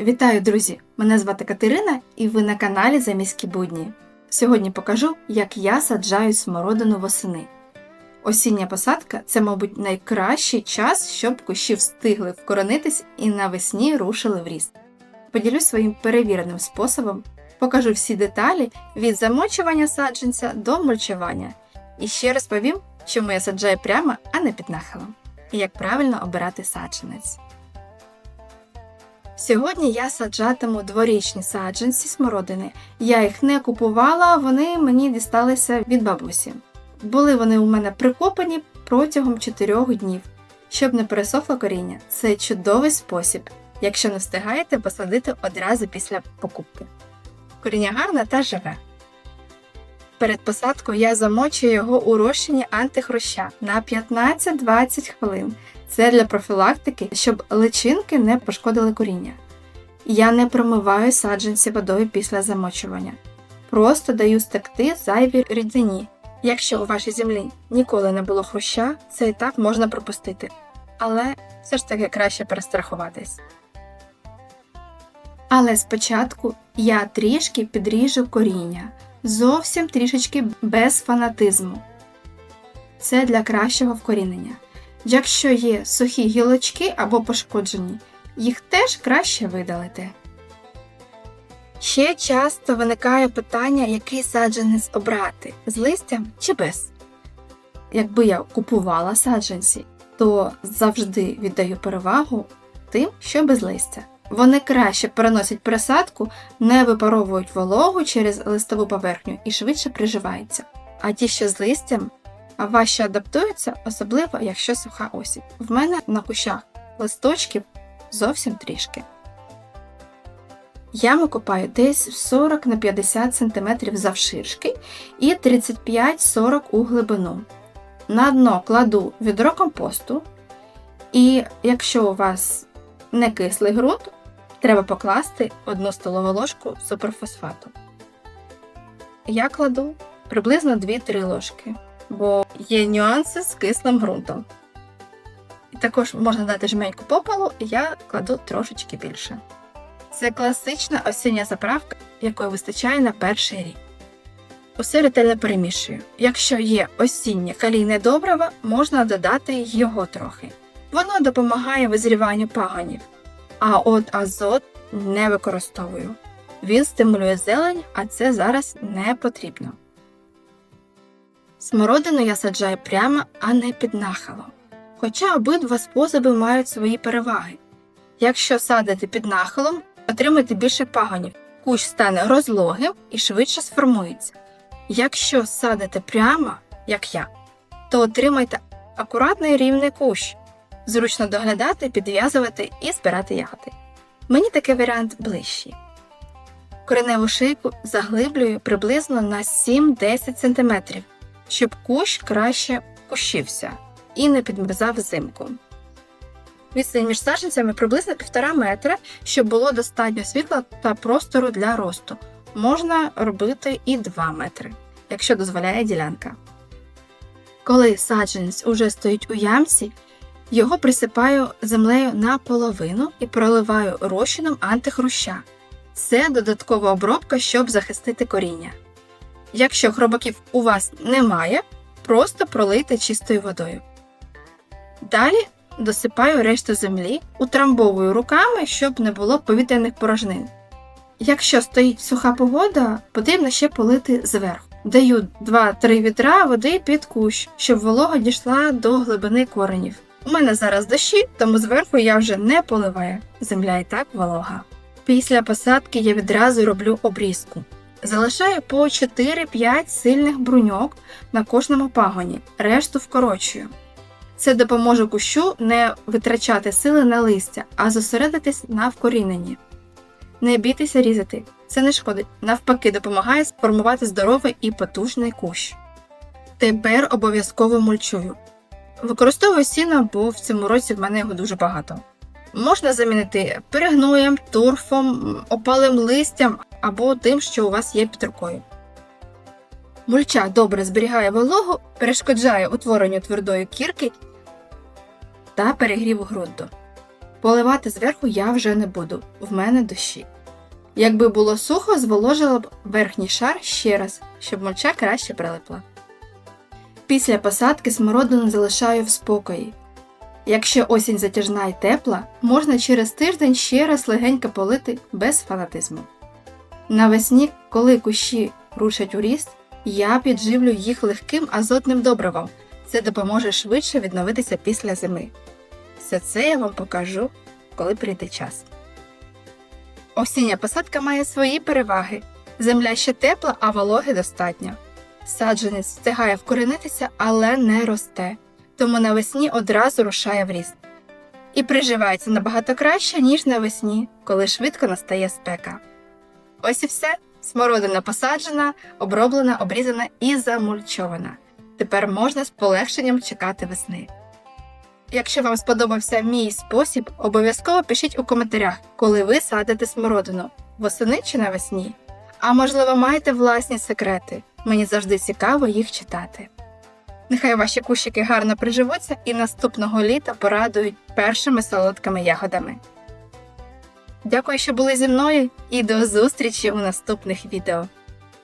Вітаю, друзі! Мене звати Катерина і ви на каналі Заміські будні. Сьогодні покажу, як я саджаю смородину восени. Осіння посадка це, мабуть, найкращий час, щоб кущі встигли вкоронитись і навесні рушили в ріст. Поділюсь своїм перевіреним способом, покажу всі деталі від замочування саджанця до мульчування. І ще розповім, чому я саджаю прямо, а не під нахилом, і як правильно обирати саджанець. Сьогодні я саджатиму дворічні саджанці смородини. Я їх не купувала, вони мені дісталися від бабусі. Були вони у мене прикопані протягом 4 днів, щоб не пересохло коріння. Це чудовий спосіб, якщо не встигаєте посадити одразу після покупки. Коріння гарне та живе. Перед посадкою я замочую його у розчині антихруща на 15-20 хвилин. Це для профілактики, щоб личинки не пошкодили коріння. Я не промиваю саджанці водою після замочування. Просто даю стекти зайві рідині. Якщо у вашій землі ніколи не було хруща, цей етап можна пропустити. Але все ж таки краще перестрахуватись. Але спочатку я трішки підріжу коріння. Зовсім трішечки без фанатизму. Це для кращого вкорінення. Якщо є сухі гілочки або пошкоджені, їх теж краще видалити. Ще часто виникає питання, який саджанець обрати з листям чи без. Якби я купувала саджанці, то завжди віддаю перевагу тим, що без листя. Вони краще переносять пересадку, не випаровують вологу через листову поверхню і швидше приживаються. А ті, що з листям, важче адаптуються, особливо якщо суха осінь. В мене на кущах листочків зовсім трішки. Яму копаю десь 40 на 50 см завширшки і 35-40 у глибину. На дно кладу відро компосту, і якщо у вас не кислий ґрунт, треба покласти 1 столову ложку суперфосфату. Я кладу приблизно 2-3 ложки, бо є нюанси з кислим ґрунтом. І також можна дати жменьку попелу, і я кладу трошечки більше. Це класична осіння заправка, якої вистачає на перший рік. Усе ретельно перемішую. Якщо є осіннє калійне добриво, можна додати його трохи. Воно допомагає визріванню паганів. А от азот не використовую. Він стимулює зелень, а це зараз не потрібно. Смородину я саджаю прямо, а не під нахилом. Хоча обидва способи мають свої переваги. Якщо садити під нахилом, отримаєте більше паганів, кущ стане розлогим і швидше сформується. Якщо садите прямо, як я, то отримайте акуратний рівний кущ, зручно доглядати, підв'язувати і збирати ягоди. Мені такий варіант ближчий. Кореневу шийку заглиблюю приблизно на 7-10 см, щоб кущ краще кущився і не підмерзав взимку. Відстань між саджанцями приблизно 1,5 метра, щоб було достатньо світла та простору для росту. Можна робити і 2 метри, якщо дозволяє ділянка. Коли саджанець уже стоїть у ямці, його присипаю землею наполовину і проливаю розчином антихруща. Це додаткова обробка, щоб захистити коріння. Якщо хробаків у вас немає, просто пролийте чистою водою. Далі досипаю решту землі, утрамбовую руками, щоб не було повітряних порожнин. Якщо стоїть суха погода, потрібно ще полити зверху. Даю 2-3 вітра води під кущ, щоб волога дійшла до глибини коренів. У мене зараз дощі, тому зверху я вже не поливаю. Земля і так волога. Після посадки я відразу роблю обрізку. Залишаю по 4-5 сильних бруньок на кожному пагоні, решту вкорочую. Це допоможе кущу не витрачати сили на листя, а зосередитись на вкоріненні. Не бійтеся різати, це не шкодить, навпаки, допомагає сформувати здоровий і потужний кущ. Тепер обов'язково мульчую. Використовую сіно, бо в цьому році в мене його дуже багато. Можна замінити перегноєм, торфом, опалим листям або тим, що у вас є під рукою. Мульча добре зберігає вологу, перешкоджає утворенню твердої кірки та перегріву ґрунту. Поливати зверху я вже не буду, в мене дощі. Якби було сухо, зволожила б верхній шар ще раз, щоб мульча краще прилипла. Після посадки смородину залишаю в спокої. Якщо осінь затяжна і тепла, можна через тиждень ще раз легенько полити без фанатизму. Навесні, коли кущі рушать у ріст, я підживлю їх легким азотним добривом. Це допоможе швидше відновитися після зими. Все це я вам покажу, коли прийде час. Осіння посадка має свої переваги. Земля ще тепла, а вологи достатньо. Саджанець встигає вкоренитися, але не росте, тому навесні одразу рушає в ріст. І приживається набагато краще, ніж навесні, коли швидко настає спека. Ось і все. Смородина посаджена, оброблена, обрізана і замульчована. Тепер можна з полегшенням чекати весни. Якщо вам сподобався мій спосіб, обов'язково пишіть у коментарях, коли ви садите смородину восени чи навесні. А можливо, маєте власні секрети. Мені завжди цікаво їх читати. Нехай ваші кущики гарно приживуться і наступного літа порадують першими солодкими ягодами. Дякую, що були зі мною, і до зустрічі у наступних відео.